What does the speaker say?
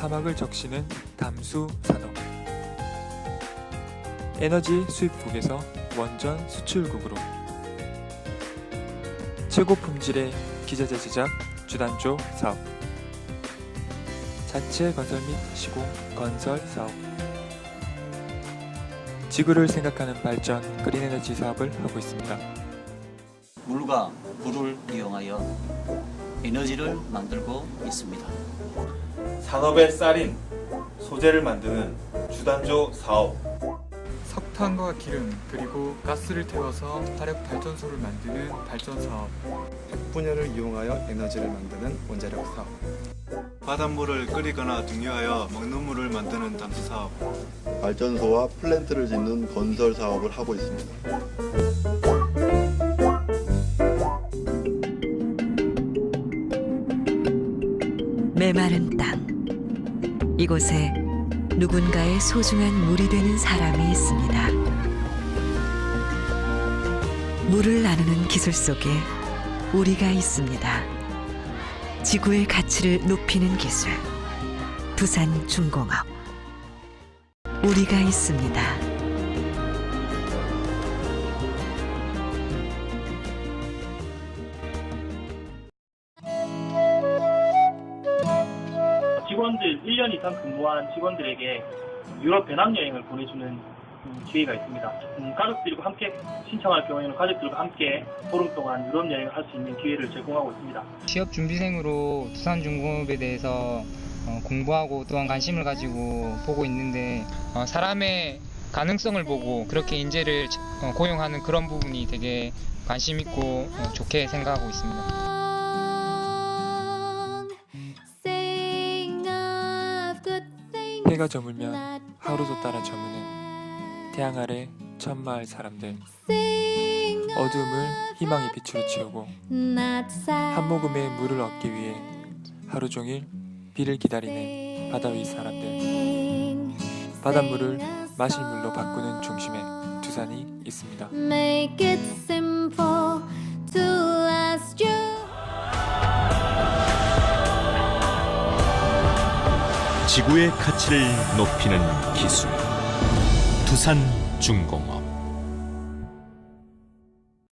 사막을 적시는 담수 산업 에너지 수입국에서 원전 수출국으로 최고 품질의 기자재 제작 주단조 사업 자체 건설 및 시공 건설 사업 지구를 생각하는 발전 그린 에너지 사업을 하고 있습니다. 물과 불을 이용하여 에너지를 만들고 있습니다. 산업의 쌀인 소재를 만드는 주단조 사업. 석탄과 기름 그리고 가스를 태워서 화력 발전소를 만드는 발전 사업. 분열을 이용하여 에너지를 만드는 원자력 사업, 바닷물을 끓이거나 등유하여 먹는 물을 만드는 담수 사업, 발전소와 플랜트를 짓는 건설 사업을 하고 있습니다. 메마른 땅. 이곳에 누군가의 소중한 물이 되는 사람이 있습니다. 물을 나누는 기술 속에 우리가 있습니다. 지구의 가치를 높이는 기술. 두산 중공업. 우리가 있습니다. 직원들 1년 이상 근무한 직원들에게 유럽 배낭여행을 보내주는 음, 기회가 있습니다. 음, 가족들과 함께 신청할 경우에는 가족들과 함께 보름 동안 유럽 여행을 할 수 있는 기회를 제공하고 있습니다. 취업 준비생으로 두산중공업에 대해서 어, 공부하고 또한 관심을 가지고 보고 있는데 어, 사람의 가능성을 보고 그렇게 인재를 어, 고용하는 그런 부분이 되게 관심 있고 어, 좋게 생각하고 있습니다. 해가 저물면 하루도 따라 저무는 태양 아래 천마을 사람들. 어둠을 희망의 빛으로 채우고 한 모금의 물을 얻기 위해 하루 종일 비를 기다리는 바다 위 사람들. 바닷물을 마실 물로 바꾸는 중심에 두산이 있습니다. 지구의 가치를 높이는 기술. 두산 중공업